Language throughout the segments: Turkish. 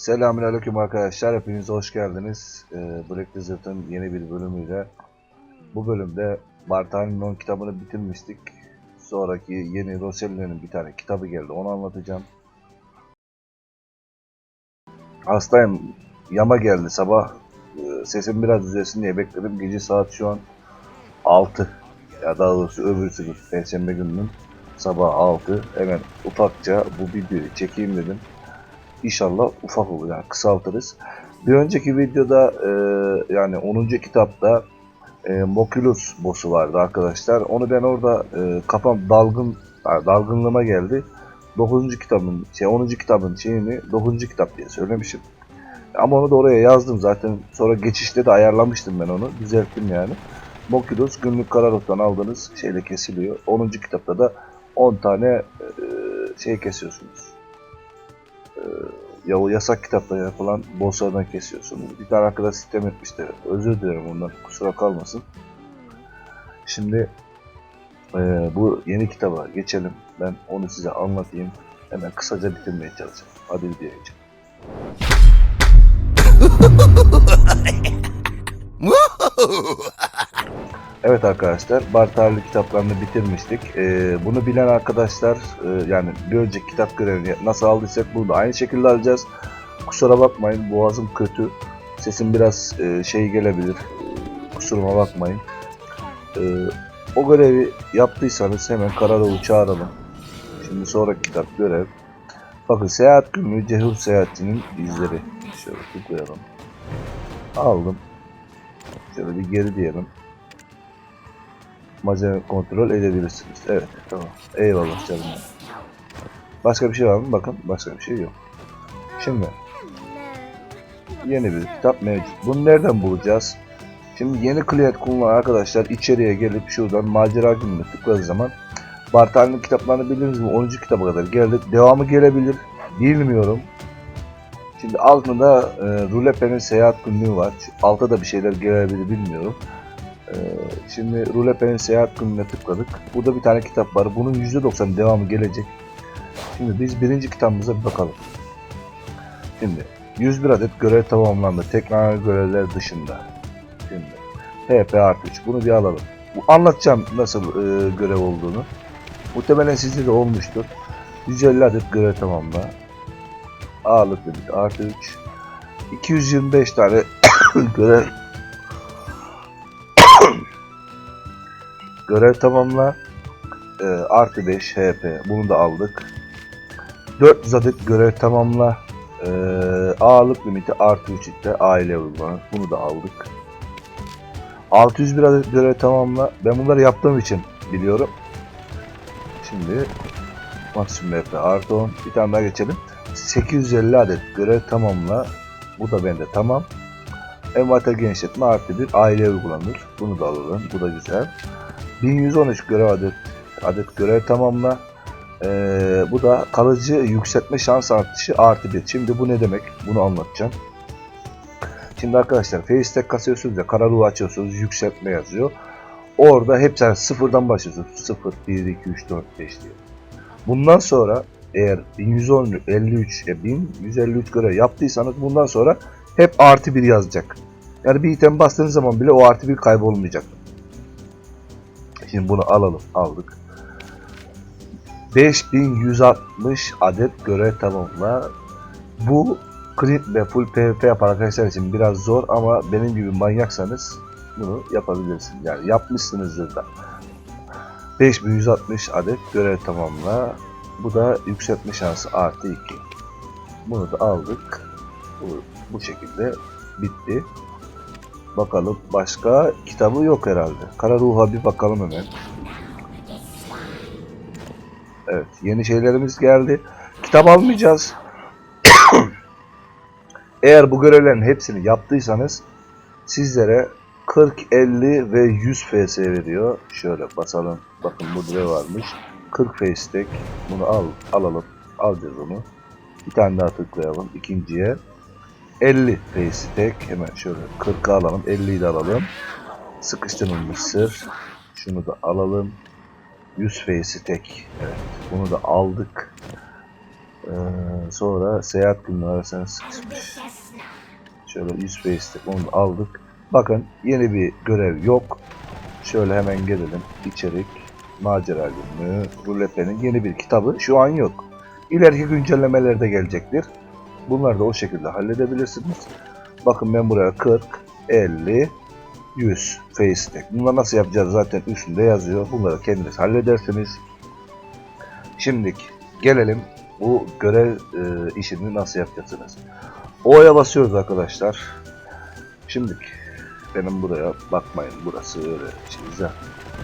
Selamünaleyküm arkadaşlar. Hepiniz hoş geldiniz. Ee, Black Desert'ın yeni bir bölümüyle. Bu bölümde Bartani'nin 10 kitabını bitirmiştik. Sonraki yeni Roselli'nin bir tane kitabı geldi. Onu anlatacağım. Hastayım. Yama geldi sabah. Ee, sesim biraz düzelsin diye bekledim. Gece saat şu an 6. Ya daha doğrusu öbürsü. Perşembe gününün sabah 6. Hemen ufakça bu videoyu çekeyim dedim. İnşallah ufak olur yani kısaltırız. Bir önceki videoda e, yani 10. kitapta e, Mokulus boss'u vardı arkadaşlar. Onu ben orada e, kafam dalgın yani dalgınlığıma geldi. 9. kitabın şey 10. kitabın şeyini 9. kitap diye söylemişim. Ama onu da oraya yazdım zaten. Sonra geçişte de ayarlamıştım ben onu. Düzelttim yani. Mokulus günlük kararottan aldığınız şeyle kesiliyor. 10. kitapta da 10 tane e, şey kesiyorsunuz yasak kitapta yapılan bosslardan kesiyorsunuz. Bir tane arkadaş sistem etmişti. Özür dilerim ondan kusura kalmasın. Şimdi e, bu yeni kitaba geçelim. Ben onu size anlatayım. Hemen kısaca bitirmeye çalışacağım. Hadi videoya geçelim. Evet arkadaşlar, Bartarlı kitaplarını bitirmiştik. Ee, bunu bilen arkadaşlar, e, yani bir önceki kitap görevini nasıl aldıysak bunu da aynı şekilde alacağız. Kusura bakmayın, boğazım kötü. Sesim biraz e, şey gelebilir, kusuruma bakmayın. E, o görevi yaptıysanız hemen Karadoğu çağıralım. Şimdi sonraki kitap görev. Bakın seyahat günlüğü Cehur Seyahatçinin izleri. Şöyle tıklayalım. Aldım. Şöyle bir geri diyelim malzeme kontrol edebilirsiniz. Evet tamam. Eyvallah canım. Başka bir şey var mı? Bakın başka bir şey yok. Şimdi yeni bir kitap mevcut. Bunu nereden bulacağız? Şimdi yeni kliyent kullanan arkadaşlar içeriye gelip şuradan macera gününe tıkladığı zaman Bartali'nin kitaplarını bildiniz mi? 10. kitaba kadar geldi. Devamı gelebilir. Bilmiyorum. Şimdi altında e, Rulepe'nin seyahat günlüğü var. Altta da bir şeyler gelebilir bilmiyorum. Ee, şimdi Rulepe'nin seyahat gününe tıkladık. Burada bir tane kitap var. Bunun %90 devamı gelecek. Şimdi biz birinci kitabımıza bir bakalım. Şimdi 101 adet görev tamamlandı. Tekrar görevler dışında. Şimdi HP artı 3. Bunu bir alalım. Bu anlatacağım nasıl e, görev olduğunu. Muhtemelen sizde de olmuştur. 150 adet görev tamamla. Ağırlık dedik artı 3. 225 tane görev Görev tamamla. E, artı 5 HP. Bunu da aldık. 400 adet görev tamamla. E, ağırlık limiti artı 3 itte aile uygulaması. Bunu da aldık. 601 adet görev tamamla. Ben bunları yaptığım için biliyorum. Şimdi maksimum HP artı 10. Bir tane daha geçelim. 850 adet görev tamamla. Bu da bende tamam. Envanter genişletme artı bir aile uygulanır. Bunu da alalım. Bu da güzel. 1113 görev adet, adet görev tamamla. Ee, bu da kalıcı yükseltme şans artışı artı bir. Şimdi bu ne demek? Bunu anlatacağım. Şimdi arkadaşlar Facetag kasıyorsunuz ya kara ruhu açıyorsunuz yükseltme yazıyor. Orada hep yani sıfırdan başlıyorsunuz. 0, 1, 2, 3, 4, 5 diye. Bundan sonra eğer 1110, 53, e, 1153 görev yaptıysanız bundan sonra hep artı bir yazacak. Yani bir item bastığınız zaman bile o artı bir kaybolmayacak. Şimdi bunu alalım. Aldık. 5160 adet görev tamamla. Bu clean ve full PvP yapan arkadaşlar için biraz zor ama benim gibi manyaksanız bunu yapabilirsiniz. Yani yapmışsınızdır da. 5160 adet görev tamamla. Bu da yükseltme şansı artı 2. Bunu da aldık. Bu, bu şekilde bitti. Bakalım başka kitabı yok herhalde. Kara Ruh'a bir bakalım hemen. Evet yeni şeylerimiz geldi. Kitap almayacağız. Eğer bu görevlerin hepsini yaptıysanız sizlere 40, 50 ve 100 FS veriyor. Şöyle basalım. Bakın bu ne varmış. 40 face Bunu al, alalım. Alacağız onu. Bir tane daha tıklayalım ikinciye. 50 face tek. Hemen şöyle 40'a alalım. 50'yi de alalım. Sıkıştırılmış sır. Şunu da alalım. 100 face tek. Evet. Bunu da aldık. Ee, sonra seyahat günü arasına sıkışmış. Şöyle 100 face'lik onu da aldık. Bakın yeni bir görev yok. Şöyle hemen gelelim. İçerik, macera günlüğü, Rulepe'nin yeni bir kitabı şu an yok. İleriki güncellemelerde gelecektir. Bunları da o şekilde halledebilirsiniz. Bakın ben buraya 40, 50, 100 face'lik. Bunları nasıl yapacağız zaten üstünde yazıyor. Bunları kendiniz halledersiniz. Şimdi gelelim bu görev e, işini nasıl yapacaksınız. O'ya basıyoruz arkadaşlar. Şimdi benim buraya bakmayın burası öyle çizgi.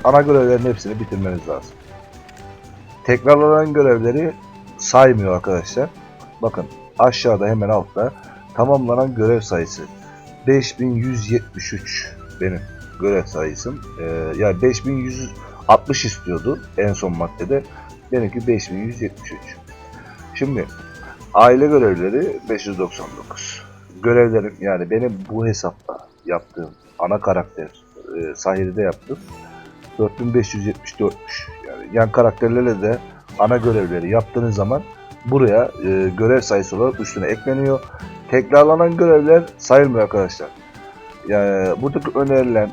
Ana görevlerin hepsini bitirmeniz lazım. Tekrarlanan görevleri saymıyor arkadaşlar. Bakın aşağıda hemen altta tamamlanan görev sayısı 5173 benim görev sayısım. Ee, yani 5160 istiyordu en son maddede. Benimki 5173. Şimdi aile görevleri 599. Görevlerim yani benim bu hesapta yaptığım ana karakter e, sahilde yaptım. 4574'müş. Yani yan karakterlerle de ana görevleri yaptığınız zaman buraya e, görev sayısı olarak üstüne ekleniyor. Tekrarlanan görevler sayılmıyor arkadaşlar. Yani buradaki önerilen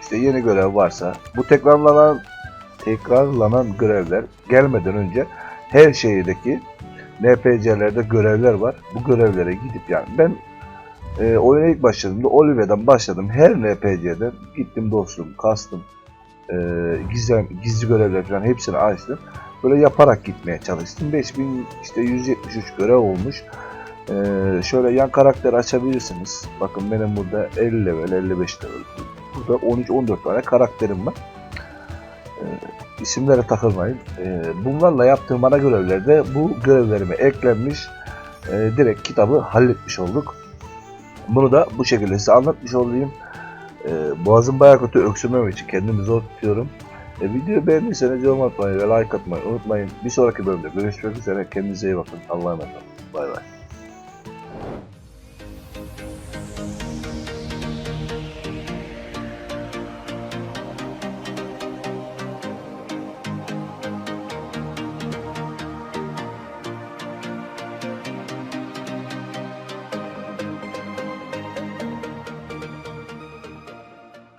işte yeni görev varsa bu tekrarlanan tekrarlanan görevler gelmeden önce her şehirdeki NPC'lerde görevler var. Bu görevlere gidip yani ben e, oyuna ilk başladığımda Olive'den başladım. Her NPC'den gittim dostum, kastım, e, gizem, gizli görevler falan hepsini açtım. Böyle yaparak gitmeye çalıştım. 5000 işte 173 görev olmuş. E, şöyle yan karakter açabilirsiniz. Bakın benim burada 50 level, 55 level. Burada 13-14 tane karakterim var. E, isimlere takılmayın. E, bunlarla yaptığım ana görevlerde bu görevlerime eklenmiş. E, direkt kitabı halletmiş olduk. Bunu da bu şekilde size anlatmış olayım. Ee, boğazım bayağı kötü öksürmem için kendimi zor tutuyorum. E, videoyu beğendiyseniz yorum atmayı ve like atmayı unutmayın. Bir sonraki bölümde görüşmek üzere. Kendinize iyi bakın. Allah'a emanet olun.